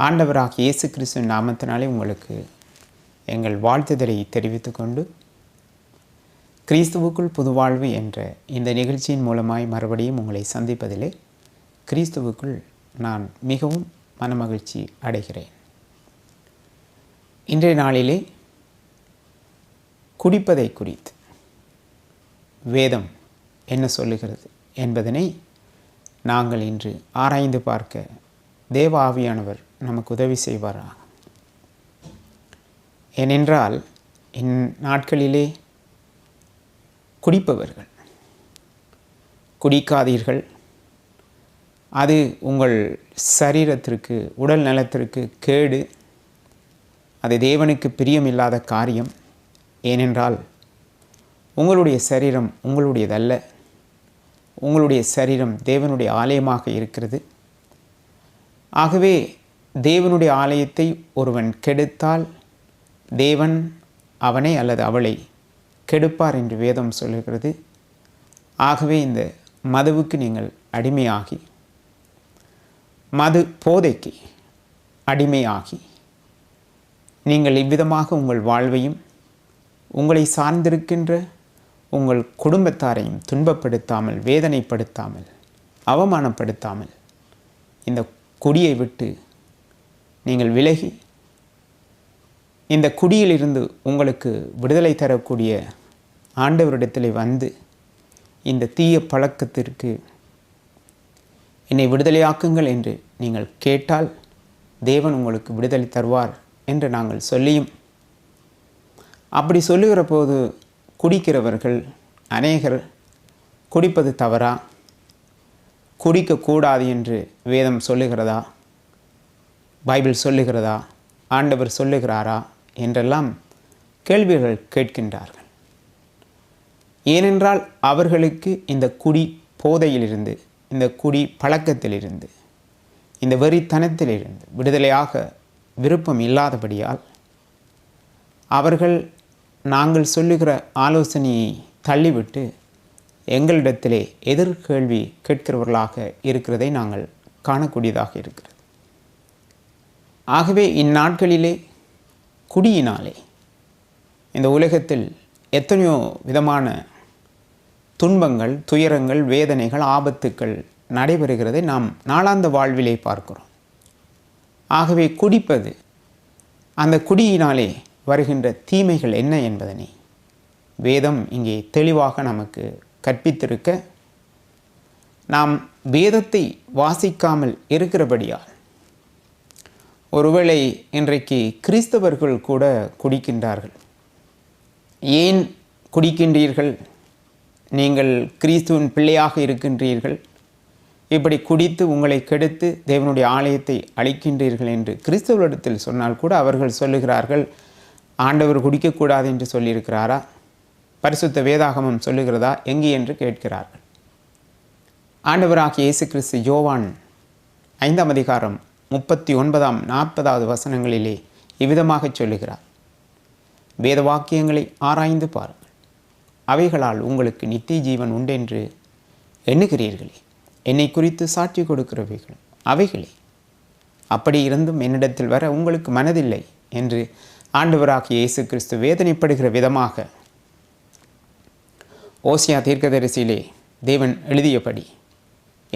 ஆண்டவராக இயேசு கிறிஸ்து நாமத்தினாலே உங்களுக்கு எங்கள் வாழ்த்துதலை தெரிவித்து கொண்டு கிறிஸ்துவுக்குள் புதுவாழ்வு என்ற இந்த நிகழ்ச்சியின் மூலமாய் மறுபடியும் உங்களை சந்திப்பதிலே கிறிஸ்துவுக்குள் நான் மிகவும் மனமகிழ்ச்சி அடைகிறேன். இன்றைய நாளிலே குடிப்பதை குறித்து வேதம் என்ன சொல்லுகிறது என்பதனை நாங்கள் இன்று ஆராய்ந்து பார்க்க தேவ ஆவியானவர் நமக்கு உதவி செய்வாராக ஏனென்றால் இந்நாட்களிலே குடிப்பவர்கள் குடிக்காதீர்கள். அது உங்கள் சரீரத்திற்கு உடல் நலத்திற்கு கேடு. அது தேவனுக்கு பிரியமில்லாத காரியம். ஏனென்றால் உங்களுடைய சரீரம் உங்களுடையதல்ல. உங்களுடைய சரீரம் தேவனுடைய ஆலயமாக இருக்கிறது. ஆகவே தேவனுடைய ஆலயத்தை ஒருவன் கெடுத்தால் தேவன் அவனை அல்லது அவளை கெடுப்பார் என்று வேதம் சொல்லுகிறது. ஆகவே இந்த மதுவுக்கு நீங்கள் அடிமையாகி மது போதைக்கு அடிமையாகி நீங்கள் இவ்விதமாக உங்கள் வாழ்வையும் உங்களை சார்ந்திருக்கின்ற உங்கள் குடும்பத்தாரையும் துன்பப்படுத்தாமல் வேதனைப்படுத்தாமல் அவமானப்படுத்தாமல் இந்த கொடியை விட்டு நீங்கள் விலகி இந்த குடியிலிருந்து உங்களுக்கு விடுதலை தரக்கூடிய ஆண்டவரிடத்தில் வந்து இந்த தீய பழக்கத்திற்கு என்னை விடுதலையாக்குங்கள் என்று நீங்கள் கேட்டால் தேவன் உங்களுக்கு விடுதலை தருவார் என்று நாங்கள் சொல்லியும். அப்படி சொல்லுகிற போது குடிக்கிறவர்கள் அநேகர் குடிப்பது தவறா? குடிக்கக்கூடாது என்று வேதம் சொல்லுகிறதா? பைபிள் சொல்லுகிறதா? ஆண்டவர் சொல்லுகிறாரா? என்றெல்லாம் கேள்விகள் கேட்கின்றார்கள். ஏனென்றால் அவர்களுக்கு இந்த குடி போதையிலிருந்து இந்த குடி பழக்கத்திலிருந்து இந்த வெறித்தனத்திலிருந்து விடுதலையாக விருப்பம் இல்லாதபடியால் அவர்கள் நாங்கள் சொல்லுகிற ஆலோசனையை தள்ளிவிட்டு எங்களிடத்திலே எதிர்கேள்வி கேட்கிறவர்களாக இருக்கிறதை நாங்கள் காணக்கூடியதாக இருக்கிறது. ஆகவே இந்நாட்களிலே குடியினாலே இந்த உலகத்தில் எத்தனையோ விதமான துன்பங்கள் துயரங்கள் வேதனைகள் ஆபத்துக்கள் நடைபெறுகிறதை நாம் நாளாந்த வாழ்விலே பார்க்கிறோம். ஆகவே குடிப்பது அந்த குடியினாலே வருகின்ற தீமைகள் என்ன என்பதனை வேதம் இங்கே தெளிவாக நமக்கு கற்பித்திருக்க நாம் வேதத்தை வாசிக்காமல் இருக்கிறபடியால் ஒருவேளை இன்றைக்கு கிறிஸ்தவர்கள் கூட குடிக்கின்றார்கள். ஏன் குடிக்கின்றீர்கள்? நீங்கள் கிறிஸ்துவின் பிள்ளையாக இருக்கின்றீர்கள். இப்படி குடித்து உங்களை கெடுத்து தேவனுடைய ஆலயத்தை அழிக்கின்றீர்கள் என்று கிறிஸ்தவரிடத்தில் சொன்னால் கூட அவர்கள் சொல்லுகிறார்கள் ஆண்டவர் குடிக்கக்கூடாது என்று சொல்லியிருக்கிறாரா? பரிசுத்த வேதாகமம் சொல்லுகிறதா? எங்கே என்று கேட்கிறார்கள். ஆண்டவராகிய இயேசு கிறிஸ்து யோவான் ஐந்தாம் அதிகாரம் முப்பத்தி ஒன்பதாம் நாற்பதாவது வசனங்களிலே இவ்விதமாக சொல்லுகிறார். வேத வாக்கியங்களை ஆராய்ந்து பாருங்கள். அவைகளால் உங்களுக்கு நித்திய ஜீவன் உண்டென்று எண்ணுகிறீர்களே. என்னை குறித்து சாட்சி கொடுக்கிறவைகள் அவைகளே. அப்படி இருந்தும் என்னிடத்தில் வர உங்களுக்கு மனதில்லை என்று ஆண்டவராகிய இயேசு கிறிஸ்து வேதனைப்படுகிற விதமாக ஓசியா தீர்க்கதரிசியிலே தேவன் எழுதியபடி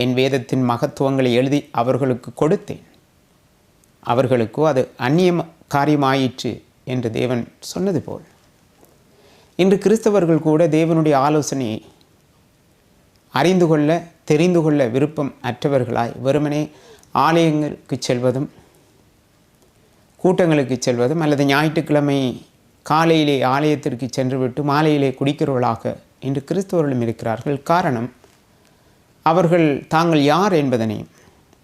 என் வேதத்தின் மகத்துவங்களை எழுதி அவர்களுக்கு கொடுத்தேன். அவர்களுக்கோ அது அந்நியம் காரியமாயிற்று என்று தேவன் சொன்னது போல். இன்று கிறிஸ்தவர்கள் கூட தேவனுடைய ஆலோசனையை அறிந்து கொள்ள தெரிந்து கொள்ள விருப்பம் அற்றவர்களாய் வெறுமனே ஆலயங்களுக்கு செல்வதும் கூட்டங்களுக்கு செல்வதும் அல்லது ஞாயிற்றுக்கிழமை காலையிலே ஆலயத்திற்கு சென்றுவிட்டு மாலையிலே குடிக்கிறவர்களாக இன்று கிறிஸ்தவர்களும் இருக்கிறார்கள். காரணம் அவர்கள் தாங்கள் யார் என்பதனையும்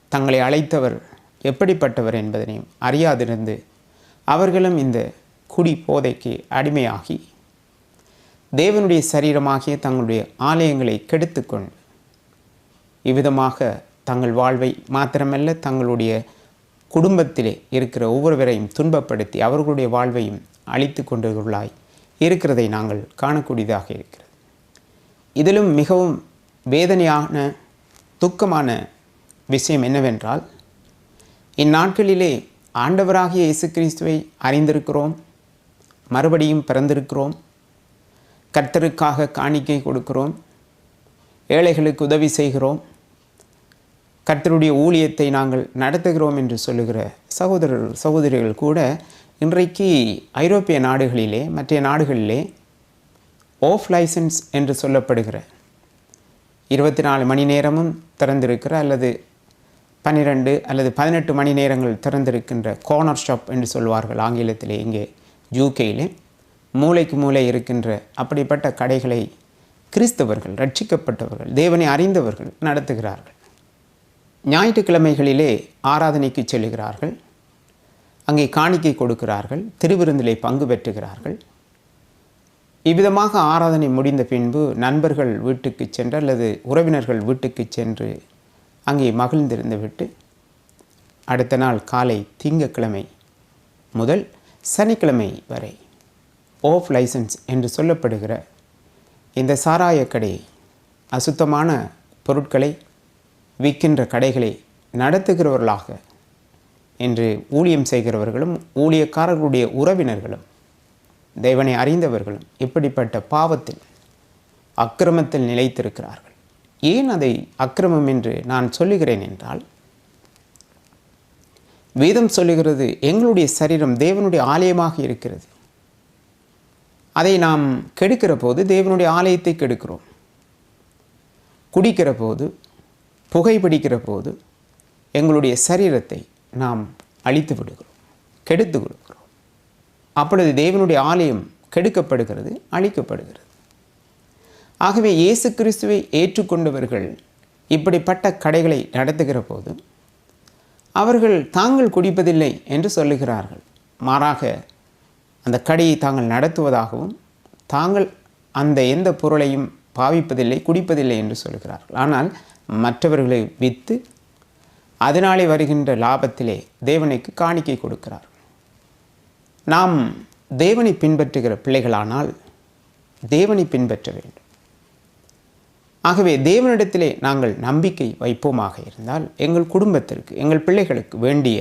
தங்களை அழைத்தவர் எப்படிப்பட்டவர் என்பதனையும் அறியாதிருந்து அவர்களும் இந்த குடி போதைக்கு அடிமையாகி தேவனுடைய சரீரமாகிய தங்களுடைய ஆலயங்களை கெடுத்துக்கொண்டு இவ்விதமாக தங்கள் வாழ்வை மாத்திரமல்ல தங்களுடைய குடும்பத்திலே இருக்கிற ஒவ்வொருவரையும் துன்பப்படுத்தி அவர்களுடைய வாழ்வையும் அழித்து கொண்டவர்களாய் இருக்கிறதை நாங்கள் காணக்கூடியதாக இருக்கிறது. இதிலும் மிகவும் வேதனையான துக்கமான விஷயம் என்னவென்றால் இந்நாட்களிலே ஆண்டவராகிய இயேசு கிறிஸ்துவை அறிந்திருக்கிறோம் மறுபடியும் பிறந்திருக்கிறோம் கர்த்தருக்காக காணிக்கை கொடுக்கிறோம் ஏழைகளுக்கு உதவி செய்கிறோம் கர்த்தருடைய ஊழியத்தை நாங்கள் நடத்துகிறோம் என்று சொல்லுகிற சகோதரர் சகோதரிகள் கூட இன்றைக்கு ஐரோப்பிய நாடுகளிலே மற்ற நாடுகளிலே ஆஃப் லைசன்ஸ் என்று சொல்லப்படுகிற இருபத்தி நாலு மணி நேரமும் திறந்திருக்கிற அல்லது பன்னிரெண்டு அல்லது பதினெட்டு மணி நேரங்கள் திறந்திருக்கின்ற கோர்னர் ஷாப் என்று சொல்வார்கள் ஆங்கிலத்திலே இங்கே யூகேயிலே மூளைக்கு மூளை இருக்கின்ற அப்படிப்பட்ட கடைகளை கிறிஸ்தவர்கள் ரட்சிக்கப்பட்டவர்கள் தேவனை அறிந்தவர்கள் நடத்துகிறார்கள். ஞாயிற்றுக்கிழமைகளிலே ஆராதனைக்கு செல்கிறார்கள். அங்கே காணிக்கை கொடுக்கிறார்கள் திருவிருந்திலே பங்கு பெற்றுகிறார்கள். இவ்விதமாக ஆராதனை முடிந்த பின்பு நண்பர்கள் வீட்டுக்கு சென்று அல்லது உறவினர்கள் வீட்டுக்கு சென்று அங்கே மகிழ்ந்திருந்துவிட்டு அடுத்த நாள் காலை திங்கக்கிழமை முதல் சனிக்கிழமை வரை ஆஃப் லைசன்ஸ் என்று சொல்லப்படுகிற இந்த சாராய கடை அசுத்தமான பொருட்களை விற்கின்ற கடைகளை நடத்துகிறவர்களாக என்று ஊழியம் செய்கிறவர்களும் ஊழியக்காரர்களுடைய உறவினர்களும் தேவனை அறிந்தவர்களும் இப்படிப்பட்ட பாவத்தில் அக்கிரமத்தில் நிலைத்திருக்கிறார்கள். ஏன் அதை அக்கிரமம் என்று நான் சொல்லுகிறேன் என்றால் வேதம் சொல்லுகிறது எங்களுடைய சரீரம் தேவனுடைய ஆலயமாக இருக்கிறது. அதை நாம் கெடுக்கிற போது தேவனுடைய ஆலயத்தை கெடுக்கிறோம். குடிக்கிற போது புகைப்பிடிக்கிற போது எங்களுடைய சரீரத்தை நாம் அழித்து விடுகிறோம் கெடுத்து கொடுக்கிறோம் அப்பொழுது தேவனுடைய ஆலயம் கெடுக்கப்படுகிறது அழிக்கப்படுகிறது. ஆகவே இயேசு கிறிஸ்துவை ஏற்றுக்கொண்டவர்கள் இப்படிப்பட்ட கடைகளை நடத்துகிற போது அவர்கள் தாங்கள் குடிப்பதில்லை என்று சொல்லுகிறார்கள். மாறாக அந்த கடையை தாங்கள் நடத்துவதாகவும் தாங்கள் அந்த எந்த பொருளையும் பாவிப்பதில்லை குடிப்பதில்லை என்று சொல்கிறார்கள் ஆனால் மற்றவர்களை விற்று அதனாலே வருகின்ற லாபத்திலே தேவனுக்கு காணிக்கை கொடுக்கிறார். நாம் தேவனை பின்பற்றுகிற பிள்ளைகளானால் தேவனை பின்பற்ற வேண்டும். ஆகவே தேவனிடத்திலே நாங்கள் நம்பிக்கை வைப்போமாக இருந்தால் எங்கள் குடும்பத்திற்கு எங்கள் பிள்ளைகளுக்கு வேண்டிய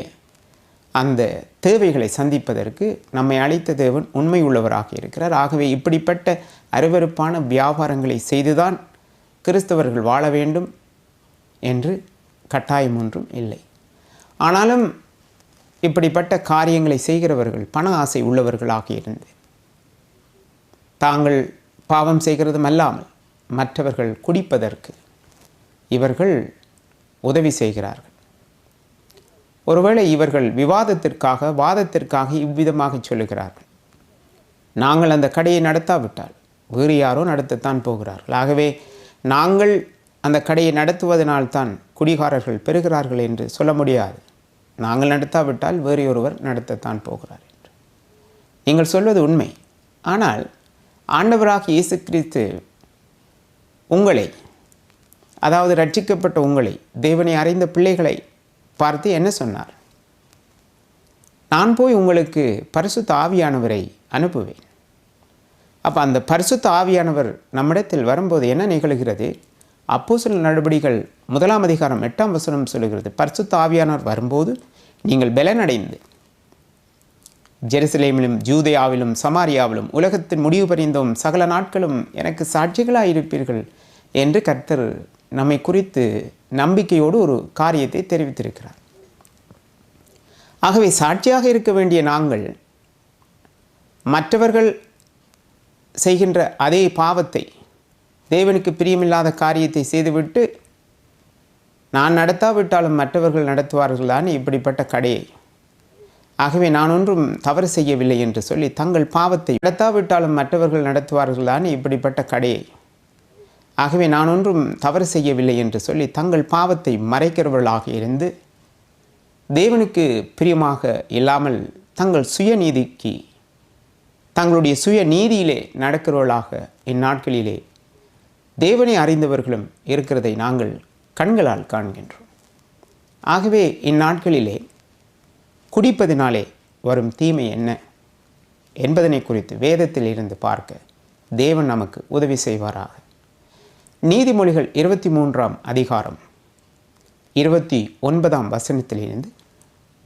அந்த தேவைகளை சந்திப்பதற்கு நம்மை அழைத்த தேவன் உண்மை உள்ளவராக இருக்கிறார். ஆகவே இப்படிப்பட்ட அருவருப்பான வியாபாரங்களை செய்துதான் கிறிஸ்தவர்கள் வாழ வேண்டும் என்று கட்டாயம் ஒன்றும் இல்லை. ஆனாலும் இப்படிப்பட்ட காரியங்களை செய்கிறவர்கள் பண ஆசை உள்ளவர்களாக இருந்து தாங்கள் பாவம் செய்கிறதும் அல்லாமல் மற்றவர்கள் குடிப்பதற்கு இவர்கள் உதவி செய்கிறார்கள். ஒருவேளை இவர்கள் விவாதத்திற்காக வாதத்திற்காக இவ்விதமாக சொல்லுகிறார்கள். நாங்கள் அந்த கடையை நடத்தாவிட்டால் வேறு யாரோ நடத்தத்தான் போகிறார்கள். ஆகவே நாங்கள் அந்த கடையை நடத்துவதனால்தான் குடிகாரர்கள் பெறுகிறார்கள் என்று சொல்ல முடியாது. நாங்கள் நடத்தாவிட்டால் வேறு ஒருவர் நடத்தத்தான் போகிறார் என்று. நீங்கள் சொல்வது உண்மை. ஆனால் ஆண்டவராக இயேசு கிறிஸ்து உங்களை அதாவது ரட்சிக்கப்பட்ட உங்களை தேவனை அறிந்த பிள்ளைகளை பார்த்து என்ன சொன்னார்? நான் போய் உங்களுக்கு பரிசுத்த ஆவியானவரை அனுப்புவேன். அப்போ அந்த பரிசுத்த ஆவியானவர் நம்மிடத்தில் வரும்போது என்ன நிகழ்கிறது? அப்போ சில நடவடிக்கைகள் முதலாம் அதிகாரம் எட்டாம் வசனம் சொல்கிறது பரிசுத்த ஆவியானவர் வரும்போது நீங்கள் பலனடைந்து ஜெருசலேமிலும் ஜூதேயாவிலும் சமாரியாவிலும் உலகத்தின் முடிவு பறிந்தும். சகல நாட்களும் எனக்கு சாட்சிகளாயிருப்பீர்கள் என்று கர்த்தர் நம்மை குறித்து நம்பிக்கையோடு ஒரு காரியத்தை தெரிவித்திருக்கிறார். ஆகவே சாட்சியாக இருக்க வேண்டிய நாங்கள் மற்றவர்கள் செய்கின்ற அதே பாவத்தை தேவனுக்கு பிரியமில்லாத காரியத்தை செய்துவிட்டு நான் நடத்தாவிட்டாலும் மற்றவர்கள் நடத்துவார்கள் தான் இப்படிப்பட்ட கடையை ஆகவே நான் ஒன்றும் தவறு செய்யவில்லை என்று சொல்லி தங்கள் பாவத்தை நடத்தாவிட்டாலும் மற்றவர்கள் நடத்துவார்கள் தானே இப்படிப்பட்ட கடையை. ஆகவே நான் ஒன்றும் தவறு செய்யவில்லை என்று சொல்லி தங்கள் பாவத்தை மறைக்கிறவர்களாக இருந்து தேவனுக்கு பிரியமாக இல்லாமல் தங்கள் சுயநீதிக்கு தங்களுடைய சுய நீதியிலே நடக்கிறவர்களாக இந்நாட்களிலே தேவனை அறிந்தவர்களும் இருக்கிறதை நாங்கள் கண்களால் காண்கின்றோம். ஆகவே இந்நாட்களிலே குடிப்பதினாலே வரும் தீமை என்ன என்பதனை குறித்து வேதத்தில் இருந்து பார்க்க தேவன் நமக்கு உதவி செய்வாராக. நீதிமொழிகள் இருபத்தி மூன்றாம் அதிகாரம் இருபத்தி ஒன்பதாம் வசனத்திலிருந்து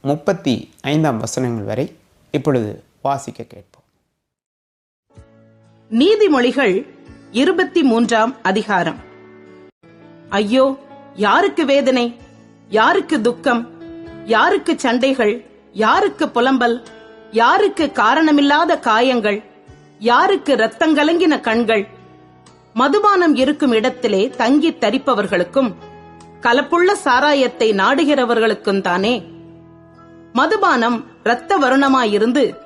முப்பத்தி ஐந்தாம் வசனங்கள் வரை இப்பொழுது வாசிக்க கேட்போம். நீதிமொழிகள் இருபத்தி மூன்றாம் அதிகாரம். ஐயோ யாருக்கு வேதனை? யாருக்கு துக்கம்? யாருக்கு சண்டைகள்? யாருக்கு புலம்பல்? யாருக்கு காரணமில்லாத காயங்கள்? யாருக்கு இரத்தங்கலங்கின கண்கள்? மதுபானம் இருக்கும் இடத்திலே தங்கி தரிப்பவர்களுக்கும் கலப்புள்ள சாராயத்தை நாடுகிறவர்களுக்கும் தானே. மதுபானம் இரத்த வருணமாயிருந்து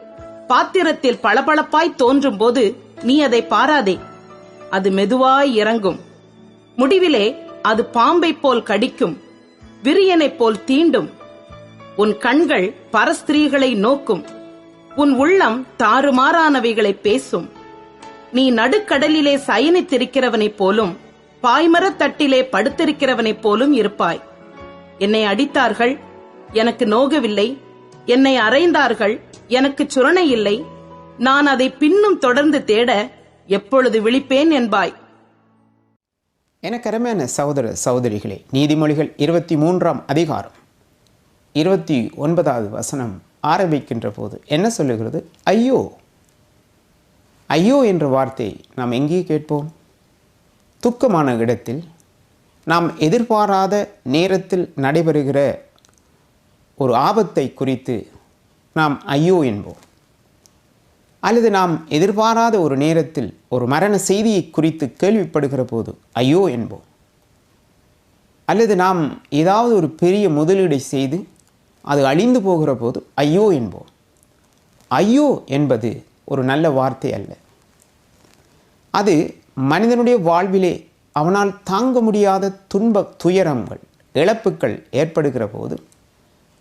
பாத்திரத்தில் பளபளப்பாய் தோன்றும் போது நீ அதை பாராதே. அது மெதுவாய் இறங்கும். முடிவிலே அது பாம்பைப் போல் கடிக்கும் விரியனைப் போல் தீண்டும். உன் கண்கள் பரஸ்திரீகளை நோக்கும். உன் உள்ளம் தாறுமாறானவைகளை பேசும். நீ நடுக்கடலிலே சயனித்திருக்கிறவனைப் போலும் பாய்மரத் தட்டிலே படுத்திருக்கிறவனைப் போலும் இருப்பாய். என்னை அடித்தார்கள் எனக்கு நோகவில்லை. என்னை அறைந்தார்கள் எனக்கு சுரணை இல்லை. நான் அதை பின்னும் தொடர்ந்து தேட எப்பொழுது விழிப்பேன் என்பாய். எனக்கு அருமையான சகோதர சகோதரிகளே நீதிமொழிகள் இருபத்தி மூன்றாம் அதிகாரம். இருபத்தி ஒன்பதாவது வசனம் ஆரம்பிக்கின்ற போது என்ன சொல்லுகிறது? ஐயோ ஐயோ என்ற வார்த்தை நாம் எங்கே கேட்போம்? துக்கமான இடத்தில் நாம் எதிர்பாராத நேரத்தில் நடைபெறுகிற ஒரு ஆபத்தை குறித்து நாம் ஐயோ என்போம். அல்லது நாம் எதிர்பாராத ஒரு நேரத்தில் ஒரு மரண செய்தியை குறித்து கேள்விப்படுகிற போது ஐயோ என்போம். அல்லது நாம் ஏதாவது ஒரு பெரிய முதலீடை செய்து அது அழிந்து போகிற போது ஐயோ என்போம். ஐயோ என்பது ஒரு நல்ல வார்த்தை அல்ல. அது மனிதனுடைய வாழ்விலே அவனால் தாங்க முடியாத துன்ப துயரங்கள் இழப்புக்கள் ஏற்படுகிற போது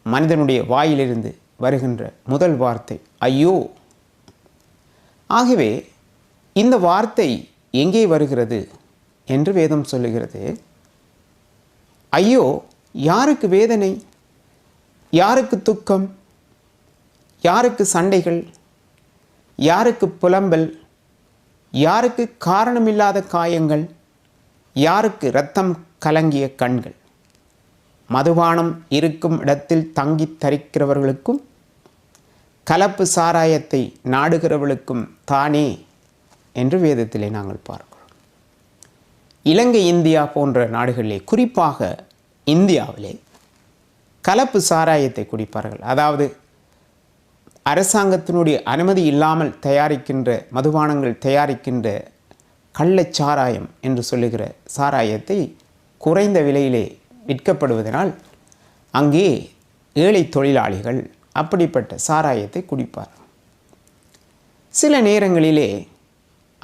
மனிதனுடைய வாயிலிருந்து வருகின்ற முதல் வார்த்தை ஐயோ. ஆகவே இந்த வார்த்தை எங்கே வருகிறது என்று வேதம் சொல்லுகிறது. ஐயோ யாருக்கு வேதனை? யாருக்கு துக்கம்? யாருக்கு சண்டைகள்? யாருக்கு புலம்பல்? யாருக்கு காரணமில்லாத காயங்கள்? யாருக்கு இரத்தம் கலங்கிய கண்கள்? மதுபானம் இருக்கும் இடத்தில் தங்கித் தரிக்கிறவர்களுக்கும் கலப்பு சாராயத்தை நாடுகிறவர்களுக்கும் தானே என்று வேதத்திலே நாங்கள் பார்க்கிறோம். இலங்கை இந்தியா போன்ற நாடுகளிலே குறிப்பாக இந்தியாவிலே கலப்பு சாராயத்தை குடிப்பார்கள். அதாவது அரசாங்கத்தினுடைய அனுமதி இல்லாமல் தயாரிக்கின்ற மதுபானங்கள் தயாரிக்கின்ற கள்ள சாராயம் என்று சொல்லுகிற சாராயத்தை குறைந்த விலையிலே விற்கப்படுவதனால் அங்கே ஏழை தொழிலாளிகள் அப்படிப்பட்ட சாராயத்தை குடிப்பார். சில நேரங்களிலே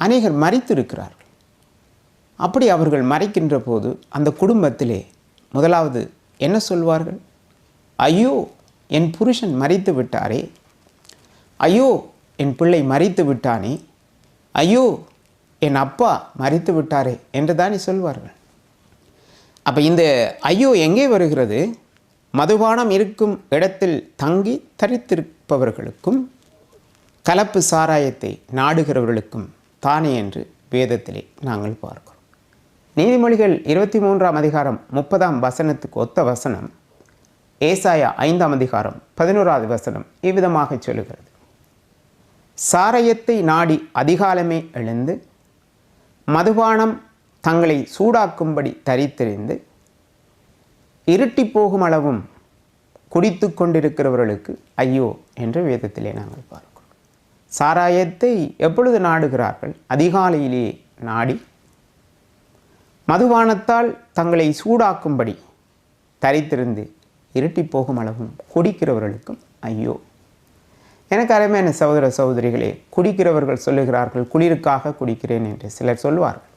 அநேகர் மறித்திருக்கிறார்கள். அப்படி அவர்கள் மறைக்கின்ற போது அந்த குடும்பத்திலே முதலாவது என்ன சொல்வார்கள்? ஐயோ என் புருஷன் மறித்து விட்டாரே. ஐயோ என் பிள்ளை மறித்து விட்டானே. ஐயோ என் அப்பா மறித்து விட்டாரே என்று தானே சொல்வார்கள். அப்போ இந்த ஐயோ எங்கே வருகிறது? மதுபானம் இருக்கும் இடத்தில் தங்கி தரித்திருப்பவர்களுக்கும் கலப்பு சாராயத்தை நாடுகிறவர்களுக்கும் தானே என்று வேதத்திலே நாங்கள் பார்க்கிறோம். நீதிமொழிகள் இருபத்தி மூன்றாம் அதிகாரம் முப்பதாம் வசனத்துக்கு ஒத்த வசனம் ஏசாயா ஐந்தாம் அதிகாரம் பதினோராவது வசனம் இவ்விதமாக சொல்லுகிறது. சாராயத்தை நாடி அதிகாலமே எழுந்து மதுபானம் தங்களை சூடாக்கும்படி தரித்தெறிந்து இருட்டி போகும் அளவும் குடித்து கொண்டிருக்கிறவர்களுக்கு ஐயோ என்று வேதத்திலே நாங்கள் பார்க்கிறோம். சாராயத்தை எப்பொழுது நாடுகிறார்கள்? அதிகாலையிலே நாடி மதுபானத்தால் தங்களை சூடாக்கும்படி தரித்திருந்து இருட்டி போகும் அளவும் குடிக்கிறவர்களுக்கும் ஐயோ. எனக்கு அருமையான சகோதர சகோதரிகளே குடிக்கிறவர்கள் சொல்லுகிறார்கள் குளிருக்காக குடிக்கிறேன் என்று சிலர் சொல்வார்கள்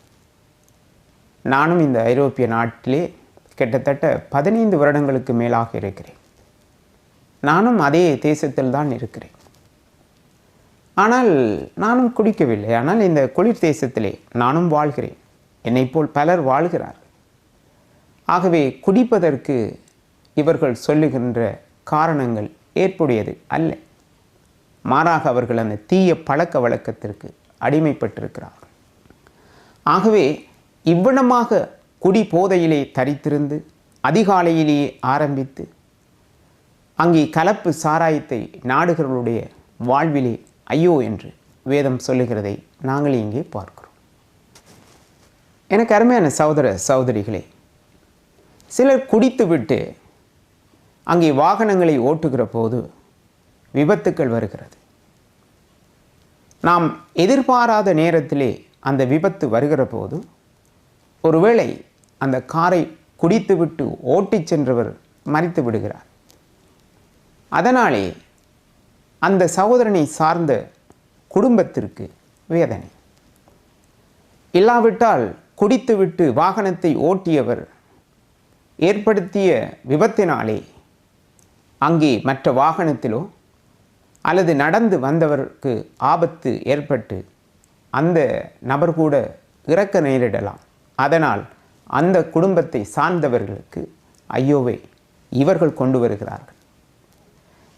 நானும் இந்த ஐரோப்பிய நாட்டிலே கிட்டத்தட்ட பதினைந்து வருடங்களுக்கு மேலாக இருக்கிறேன். நானும் அதே தேசத்தில் தான் இருக்கிறேன். ஆனால் நானும் குடிக்கவில்லை. ஆனால் இந்த குளிர் தேசத்திலே நானும் வாழ்கிறேன். என்னைப் போல் பலர் வாழ்கிறார்கள். ஆகவே குடிப்பதற்கு இவர்கள் சொல்லுகின்ற காரணங்கள் ஏற்புடையது அல்ல. மாறாக அவர்கள் அந்த தீய பழக்க வழக்கத்திற்கு அடிமைப்பட்டிருக்கிறார்கள் ஆகவே இவ்வளமாக குடி போதையிலே தரித்திருந்து அதிகாலையிலேயே ஆரம்பித்து அங்கே கலப்பு சாராயத்தை நாடுகளுடைய வாழ்விலே ஐயோ என்று வேதம் சொல்லுகிறதை நாங்கள் இங்கே பார்க்கிறோம். எனக்கு அருமையான சகோதர சகோதரிகளே சிலர் குடித்துவிட்டு அங்கே வாகனங்களை ஓட்டுகிற போது விபத்துக்கள் வருகிறது. நாம் எதிர்பாராத நேரத்திலே அந்த விபத்து வருகிற போது ஒருவேளை அந்த காரை குடித்துவிட்டு ஓட்டிச் சென்றவர் மறித்து விடுகிறார். அதனாலே அந்த சகோதரனை சார்ந்த குடும்பத்திற்கு வேதனை. இல்லாவிட்டால் குடித்துவிட்டு வாகனத்தை ஓட்டியவர் ஏற்படுத்திய விபத்தினாலே அங்கே மற்ற வாகனத்திலோ அல்லது நடந்து வந்தவருக்கு ஆபத்து ஏற்பட்டு அந்த நபர் கூட இறக்க நேரிடலாம். அதனால் அந்த குடும்பத்தை சார்ந்தவர்களுக்கு ஐயோவை இவர்கள் கொண்டு வருகிறார்கள்.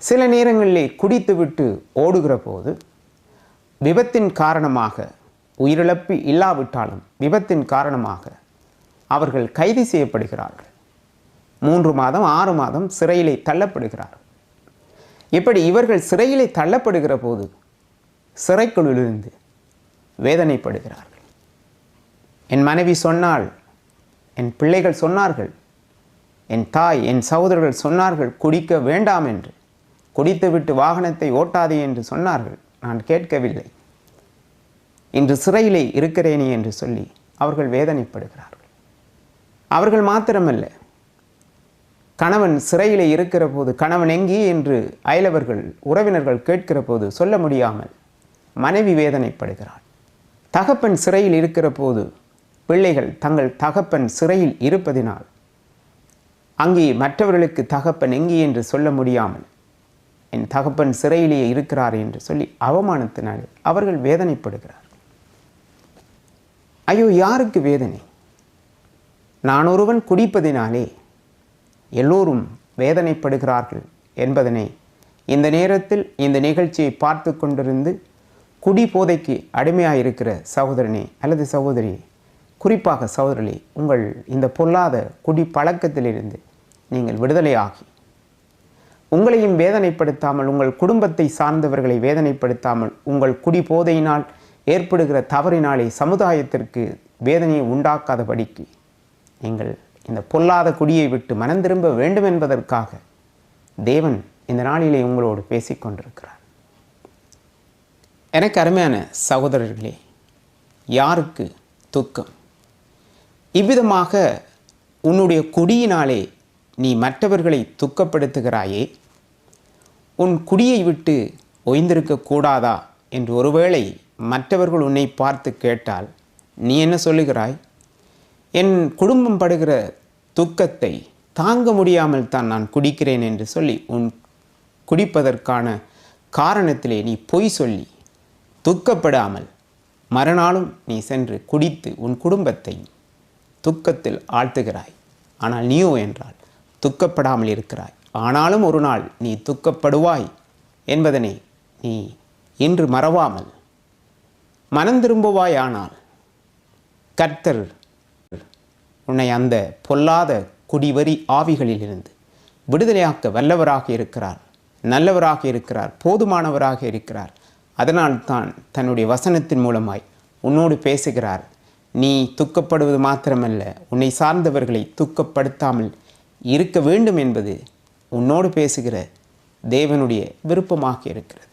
சில நேரங்களிலே குடித்துவிட்டு ஓடுகிற போது விபத்தின் காரணமாக உயிரிழப்பு இல்லாவிட்டாலும் விபத்தின் காரணமாக அவர்கள் கைது செய்யப்படுகிறார்கள். மூன்று மாதம் ஆறு மாதம் சிறையிலே தள்ளப்படுகிறார்கள் இப்படி இவர்கள் சிறையிலே தள்ளப்படுகிற போது சிறைக்குள்ளிலிருந்து வேதனைப்படுகிறார்கள். என் மனைவி சொன்னால் என் பிள்ளைகள் சொன்னார்கள் என் தாய் என் சகோதரர்கள் சொன்னார்கள் குடிக்க வேண்டாம் என்று. குடித்துவிட்டு வாகனத்தை ஓட்டாதே என்று சொன்னார்கள். நான் கேட்கவில்லை. இன்று சிறையிலே இருக்கிறேனே என்று சொல்லி அவர்கள் வேதனைப்படுகிறார்கள். அவர்கள் மாத்திரமல்ல கணவன் சிறையிலே இருக்கிற போது கணவன் எங்கே? என்று அயலவர்கள் உறவினர்கள் கேட்கிற போது சொல்ல முடியாமல் மனைவி வேதனைப்படுகிறாள். தகப்பன் சிறையில் இருக்கிற போது பிள்ளைகள் தங்கள் தகப்பன் சிறையில் இருப்பதினால் அங்கே மற்றவர்களுக்கு தகப்பன் எங்கே? என்று சொல்ல முடியாமல் என் தகப்பன் சிறையிலேயே இருக்கிறார் என்று சொல்லி அவமானத்தினால் அவர்கள் வேதனைப்படுகிறார் ஐயோ யாருக்கு வேதனை? நான் ஒருவன் குடிப்பதினாலே எல்லோரும் வேதனைப்படுகிறார்கள் என்பதனை இந்த நேரத்தில் இந்த நிகழ்ச்சியை பார்த்து கொண்டிருந்து குடி போதைக்கு அடிமையாயிருக்கிற சகோதரனே அல்லது சகோதரி குறிப்பாக சகோதரி உங்கள் இந்த பொல்லாத குடி பழக்கத்திலிருந்து நீங்கள் விடுதலையாகி உங்களையும் வேதனைப்படுத்தாமல் உங்கள் குடும்பத்தை சார்ந்தவர்களை வேதனைப்படுத்தாமல் உங்கள் குடி போதையினால் ஏற்படுகிற தவறினாலே சமுதாயத்திற்கு வேதனையை உண்டாக்காதபடிக்கு நீங்கள் இந்த பொல்லாத குடியை விட்டு மனம் திரும்ப வேண்டும் என்பதற்காக தேவன் இந்த நாளிலே உங்களோடு பேசிக்கொண்டிருக்கிறார் எனக்கு அருமையான சகோதரர்களே யாருக்கு துக்கம்? இவ்விதமாக உன்னுடைய குடியினாலே நீ மற்றவர்களை துக்கப்படுத்துகிறாயே உன் குடியை விட்டு ஓய்ந்திருக்க கூடாதா என்று ஒருவேளை மற்றவர்கள் உன்னை பார்த்து கேட்டால் நீ என்ன சொல்லுகிறாய்? என் குடும்பம் படுகிற துக்கத்தை தாங்க முடியாமல் தான் நான் குடிக்கிறேன் என்று சொல்லி உன் குடிப்பதற்கான காரணத்திலே நீ பொய் சொல்லி துக்கப்படாமல் மறுநாளும் நீ சென்று குடித்து உன் குடும்பத்தை துக்கத்தில் ஆழ்த்துகிறாய். ஆனால் நீயோ என்றால் துக்கப்படாமல் இருக்கிறாய். ஆனாலும் ஒரு நாள் நீ துக்கப்படுவாய் என்பதனை நீ இன்று மறவாமல் மனம் திரும்புவாயானால் கர்த்தர் உன்னை அந்த பொல்லாத குடிவரி ஆவிகளிலிருந்து விடுதலையாக்க வல்லவராக இருக்கிறார் நல்லவராக இருக்கிறார் போதுமானவராக இருக்கிறார். அதனால் தான் தன்னுடைய வசனத்தின் மூலமாய் உன்னோடு பேசுகிறார். நீ துக்கப்படுவது மாத்திரமல்ல உன்னை சார்ந்தவர்களை துக்கப்படுத்தாமல் இருக்க வேண்டும் என்பது உன்னோடு பேசுகிற தேவனுடைய விருப்பமாக இருக்கிறது.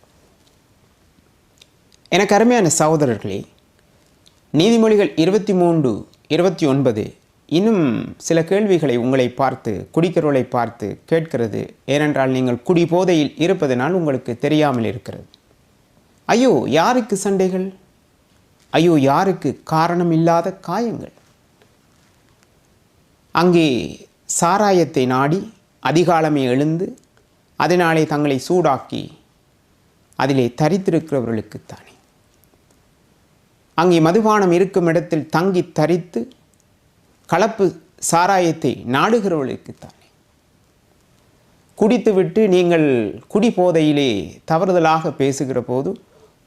எனக்கு அருமையான சகோதரர்களே நீதிமொழிகள் இருபத்தி மூன்று இருபத்தி ஒன்பது இன்னும் சில கேள்விகளை உங்களை பார்த்து குடிக்கிறவர்களை பார்த்து கேட்கிறது. ஏனென்றால் நீங்கள் குடி போதையில் இருப்பதனால் உங்களுக்கு தெரியாமல் இருக்கிறது. ஐயோ யாருக்கு சண்டைகள்? ஐயோ யாருக்கு காரணம் இல்லாத காயங்கள்? அங்கே சாராயத்தை நாடி அதிகாலமே எழுந்து அதனாலே தங்களை சூடாக்கி அதிலே தரித்திருக்கிறவர்களுக்குத்தானே. அங்கே மதுபானம் இருக்கும் இடத்தில் தங்கி தரித்து கலப்பு சாராயத்தை நாடுகிறவர்களுக்குத்தானே குடித்துவிட்டு நீங்கள் குடி போதையிலே தவறுதலாக பேசுகிற போது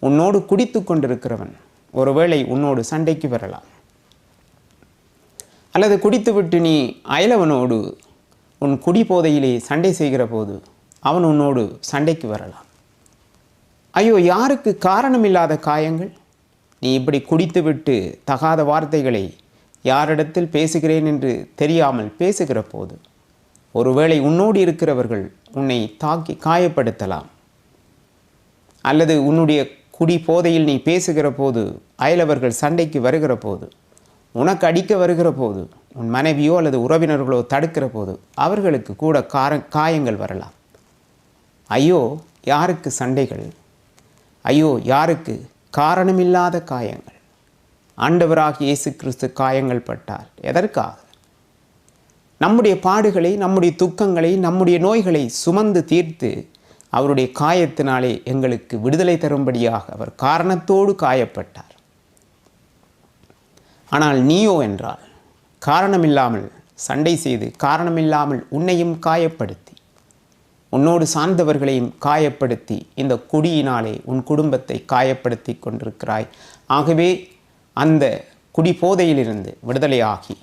உன்னோடு குடித்து கொண்டிருக்கிறவன் ஒருவேளை உன்னோடு சண்டைக்கு வரலாம். அல்லது குடித்துவிட்டு நீ அயலவனோடு உன் குடி போதையிலே சண்டை செய்கிற போது அவன் உன்னோடு சண்டைக்கு வரலாம். ஐயோ யாருக்கு காரணமில்லாத காயங்கள்? நீ இப்படி குடித்துவிட்டு தகாத வார்த்தைகளை யாரிடத்தில் பேசுகிறேன் என்று தெரியாமல் பேசுகிற போது ஒருவேளை உன்னோடு இருக்கிறவர்கள் உன்னை தாக்கி காயப்படுத்தலாம். அல்லது உன்னுடைய குடி போதையில் நீ பேசுகிற போது அயலவர்கள் சண்டைக்கு வருகிற போது உனக்கு அடிக்க வருகிற போது உன் மனைவியோ அல்லது உறவினர்களோ தடுக்கிற போது அவர்களுக்கு கூட கார காயங்கள் வரலாம். ஐயோ யாருக்கு சண்டைகள்? ஐயோ யாருக்கு காரணமில்லாத காயங்கள்? ஆண்டவராக இயேசு கிறிஸ்து காயங்கள் பட்டார். எதற்காக? நம்முடைய பாடுகளை நம்முடைய துக்கங்களை நம்முடைய நோய்களை சுமந்து தீர்த்து அவருடைய காயத்தினாலே எங்களுக்கு விடுதலை தரும்படியாக அவர் காரணத்தோடு காயப்பட்டார். ஆனால் நீயோ என்றால் காரணமில்லாமல் சண்டை செய்து காரணமில்லாமல் உன்னையும் காயப்படுத்தி உன்னோடு சார்ந்தவர்களையும் காயப்படுத்தி இந்த குடியினாலே உன் குடும்பத்தை காயப்படுத்தி கொண்டிருக்கிறாய். ஆகவே அந்த குடிபோதையிலிருந்து விடுதலையாகி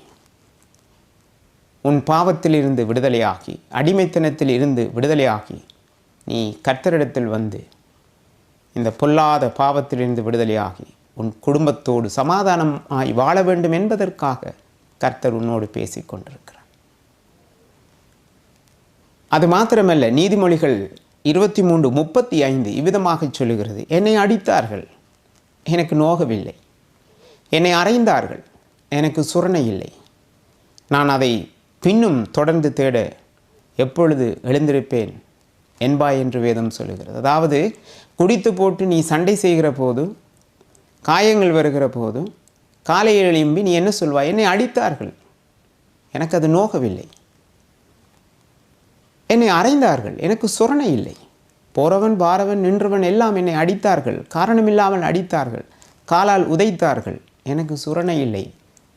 உன் பாவத்திலிருந்து விடுதலையாகி அடிமைத்தனத்தில் இருந்து விடுதலையாகி நீ கர்த்தரிடத்தில் வந்து இந்த பொல்லாத பாவத்திலிருந்து விடுதலையாகி உன் குடும்பத்தோடு சமாதானமாய் வாழ வேண்டும் என்பதற்காக கர்த்தர் உன்னோடு பேசிக் கொண்டிருக்கிறார். அது மாத்திரமல்ல நீதிமொழிகள் இருபத்தி மூன்று முப்பத்தி ஐந்து இவ்விதமாக சொல்லுகிறது. என்னை அடித்தார்கள் எனக்கு நோகவில்லை. என்னை அறைந்தார்கள். எனக்கு சுரணை இல்லை. நான் அதை பின்னும் தொடர்ந்து தேட எப்பொழுது எழுந்திருப்பேன்? என்பாய் என்று வேதம் சொல்லுகிறது. அதாவது குடித்து போட்டு நீ சண்டை செய்கிற போது காயங்கள் வருகிற போது காலையில் எழும்பி நீ என்ன சொல்வாய்? என்னை அடித்தார்கள். எனக்கு அது நோகவில்லை. என்னை அறைந்தார்கள். எனக்கு சுரணை இல்லை. போறவன் பாரவன் நின்றவன் எல்லாம் என்னை அடித்தார்கள். காரணமில்லாமல் அடித்தார்கள். காலால் உதைத்தார்கள். எனக்கு சுரணை இல்லை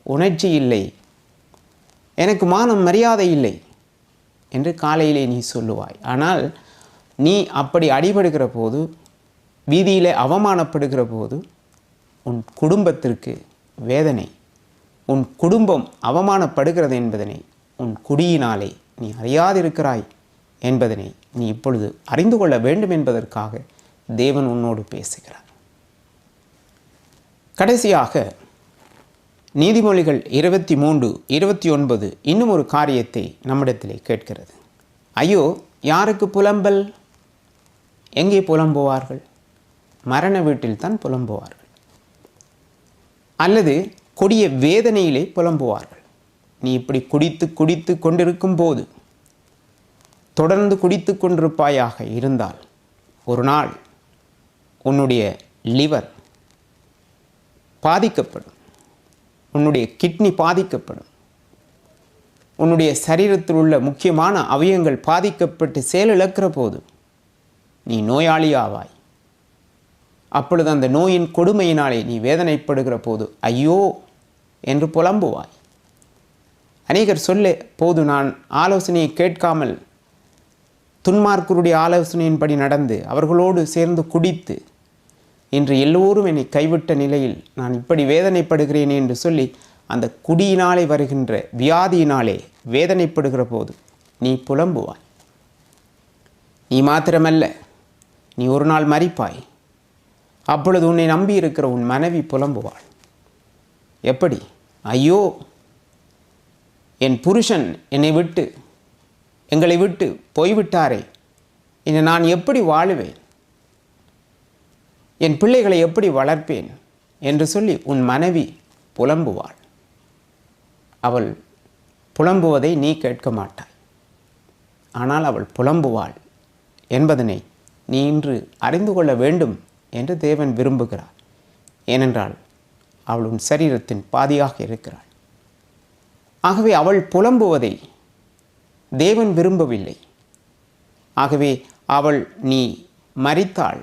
உணர்ச்சி இல்லை எனக்கு மானம் மரியாதை இல்லை என்று காலையிலே நீ சொல்லுவாய். ஆனால் நீ அப்படி அடிபடுகிற போது வீதியில் அவமானப்படுகிற போது உன் குடும்பத்திற்கு வேதனை உன் குடும்பம் அவமானப்படுகிறது என்பதனை உன் குடியினாலே நீ அறியாதிருக்கிறாய் என்பதனை நீ இப்பொழுது அறிந்து கொள்ள வேண்டும் என்பதற்காக தேவன் உன்னோடு பேசுகிறார். கடைசியாக நீதிமொழிகள் இருபத்தி மூன்று இருபத்தி ஒன்பது இன்னும் ஒரு காரியத்தை நம்மிடத்திலே கேட்கிறது. ஐயோ யாருக்கு புலம்பல்? எங்கே புலம்புவார்கள்? மரண வீட்டில் தான் புலம்புவார்கள். அல்லது கொடிய வேதனையிலே புலம்புவார்கள். நீ இப்படி குடித்து குடித்து கொண்டிருக்கும் போது தொடர்ந்து குடித்து கொண்டிருப்பாயாக இருந்தால் ஒரு நாள் உன்னுடைய லிவர் பாதிக்கப்படும். உன்னுடைய கிட்னி பாதிக்கப்படும். உன்னுடைய சரீரத்தில் உள்ள முக்கியமான அவயங்கள் பாதிக்கப்பட்டு செயலிழக்கிற போது நீ நோயாளியாவாய். அப்பொழுது அந்த நோயின் கொடுமையினாலே நீ வேதனைப்படுகிற போது ஐயோ என்று புலம்புவாய். அநேகர் சொல்ல போது நான் ஆலோசனையை கேட்காமல் துன்மார்க்கருடைய ஆலோசனையின்படி நடந்து அவர்களோடு சேர்ந்து குடித்து இன்று எல்லோரும் என்னை கைவிட்ட நிலையில் நான் இப்படி வேதனைப்படுகிறேன் என்று சொல்லி அந்த குடியினாலே வருகின்ற வியாதியினாலே வேதனைப்படுகிற போது நீ புலம்புவாய். நீ மாத்திரமல்ல நீ ஒரு நாள் மறிப்பாய் அப்பொழுது உன்னை நம்பி இருக்கிற உன் மனைவி புலம்புவாள். எப்படி? ஐயோ என் புருஷன் என்னை விட்டு எங்களை விட்டு போய்விட்டாரே. இனி நான் எப்படி வாழுவேன்? என் பிள்ளைகளை எப்படி வளர்ப்பேன் என்று சொல்லி உன் மனைவி புலம்புவாள். அவள் புலம்புவதை நீ கேட்க மாட்டாய். ஆனால் அவள் புலம்புவாள் என்பதனை நீ இன்று அறிந்து கொள்ள வேண்டும் என்று தேவன் விரும்புகிறார். ஏனென்றால் அவள் உன் சரீரத்தின் பாதியாக இருக்கிறாள். ஆகவே அவள் புலம்புவதை தேவன் விரும்பவில்லை. ஆகவே அவள் நீ மறித்தாள்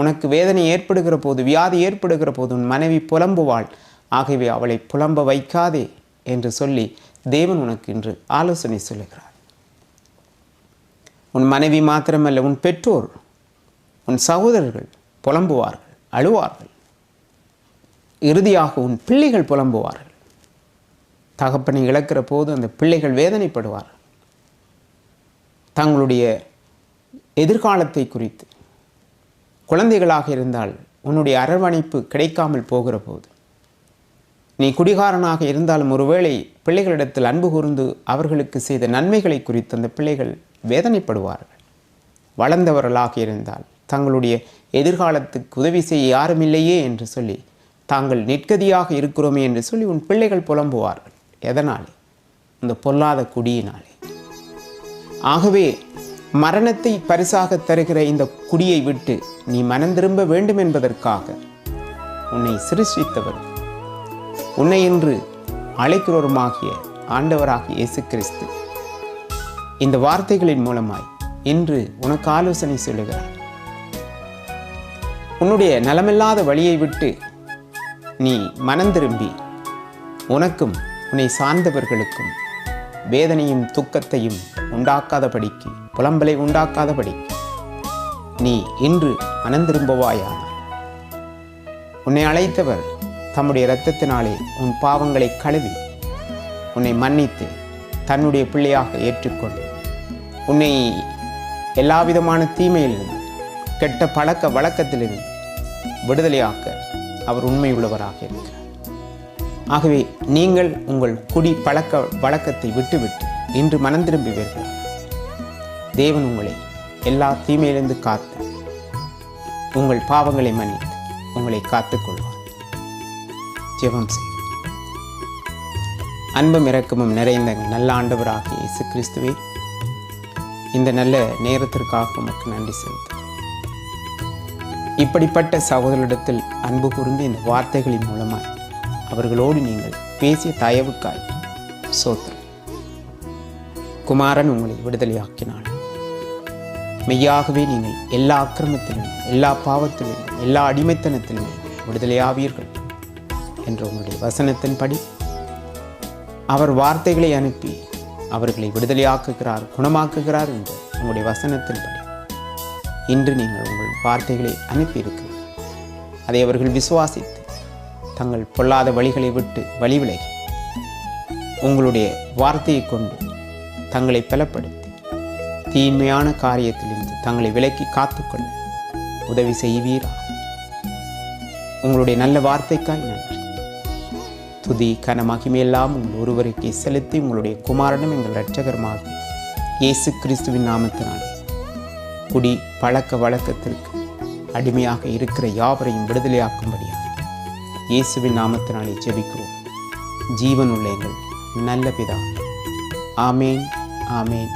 உனக்கு வேதனை ஏற்படுகிற போது வியாதி ஏற்படுகிற போது உன் மனைவி புலம்புவாள். ஆகவே அவளை புலம்ப வைக்காதே என்று சொல்லி தேவன் உனக்கு இன்று ஆலோசனை சொல்லுகிறார். உன் மனைவி மாத்திரமல்ல உன் பெற்றோர் உன் சகோதரர்கள் புலம்புவார்கள் அழுவார்கள். இறுதியாக உன் பிள்ளைகள் புலம்புவார்கள். தகப்பனை இழக்கிற போது அந்த பிள்ளைகள் வேதனைப்படுவார்கள். தங்களுடைய எதிர்காலத்தை குறித்து குழந்தைகளாக இருந்தால் உன்னுடைய அரவணைப்பு கிடைக்காமல் போகிற போது நீ குடிகாரனாக இருந்தாலும் ஒருவேளை பிள்ளைகளிடத்தில் அன்பு கூர்ந்து அவர்களுக்கு செய்த நன்மைகளை குறித்து அந்த பிள்ளைகள் வேதனைப்படுவார்கள். வளர்ந்தவர்களாக இருந்தால் தங்களுடைய எதிர்காலத்துக்கு உதவி செய்ய யாரும் இல்லையே என்று சொல்லி தாங்கள் நெற்கதியாக இருக்கிறோமே என்று சொல்லி உன் பிள்ளைகள் புலம்புவார்கள். எதனாலே? இந்த பொல்லாத குடியினாலே. ஆகவே மரணத்தை பரிசாக தருகிற இந்த குடியை விட்டு நீ மனம் திரும்ப வேண்டும் என்பதற்காக உன்னை சிருஷ்டித்தவர். உன்னை என்று அழைக்கிறோருமாகிய ஆண்டவராகிய இயேசு கிறிஸ்து இந்த வார்த்தைகளின் மூலமாய் இன்று உனக்கு ஆலோசனை சொல்லுகிறார். உன்னுடைய நலமில்லாத வழியை விட்டு நீ மனம் திரும்பி உனக்கும் உன்னை சார்ந்தவர்களுக்கும் வேதனையும் துக்கத்தையும் உண்டாக்காதபடிக்கு புலம்பலை உண்டாக்காதபடி நீ இன்று மனந்திரும்புவாயானால் உன்னை அழைத்தவர் தம்முடைய இரத்தத்தினாலே உன் பாவங்களை கழுவி உன்னை மன்னித்து தன்னுடைய பிள்ளையாக ஏற்றுக்கொண்டு உன்னை எல்லாவிதமான தீமையிலிருந்து கெட்ட பழக்க வழக்கத்திலிருந்து விடுதலையாக்க அவர் உண்மையுள்ளவராக இருக்கிறார். ஆகவே நீங்கள் உங்கள் குடி பழக்க வழக்கத்தை விட்டுவிட்டு இன்று மனம் திரும்புவீர்கள் தேவன் உங்களை எல்லா தீமையிலிருந்து காத்து உங்கள் பாவங்களை மன்னித்து உங்களை காத்துக்கொள்வார். ஜெபம் செய்வோம். அன்பும் இறக்கமும் நிறைந்த நல்ல ஆண்டவராகிய இயேசு கிறிஸ்துவே இந்த நல்ல நேரத்திற்காக உமக்கு நன்றி செலுத்த இப்படிப்பட்ட சகோதரிடத்தில் அன்பு கூர்ந்து இந்த வார்த்தைகளின் மூலமாய் அவர்களோடு நீங்கள் பேசிய தயவுக்காய் சோத்திரம். குமாரன் உங்களை விடுதலையாக்கினான். மெய்யாகவே நீங்கள் எல்லா அக்கிரமத்திலும் எல்லா பாவத்திலும் எல்லா அடிமைத்தனத்திலும் விடுதலையாவீர்கள் என்ற உங்களுடைய வசனத்தின்படி அவர் வார்த்தைகளை அனுப்பி அவர்களை விடுதலையாக்குகிறார் குணமாக்குகிறார் என்று உங்களுடைய வசனத்தின்படி இன்று நீங்கள் உங்கள் வார்த்தைகளை அனுப்பியிருக்கிறீர்கள். அதை அவர்கள் விசுவாசித்து தங்கள் பொல்லாத வழிகளை விட்டு வழி விலகி உங்களுடைய வார்த்தையை கொண்டு தங்களை பலப்படுத்தி தீன்மையான காரியத்திலிருந்து தங்களை விலக்கி காத்துக்கொள்ள உதவி செய்வீரா. உங்களுடைய நல்ல வார்த்தைக்காய் நன்றி. துதி கன மகிமையெல்லாம் உங்கள் ஒருவருக்கு செலுத்தி உங்களுடைய குமாரனும் எங்கள் இரட்சகருமாக இயேசு கிறிஸ்துவின் நாமத்தினாலே. குடி பழக்க வழக்கத்திற்கு அடிமையாக இருக்கிற யாவரையும் விடுதலையாக்கும்படியாக இயேசுவின் நாமத்தினாலே ஜெபிக்கிறோம். ஜீவன் உள்ள எங்கள் நல்ல பிதா ஆமேன் ஆமேன்.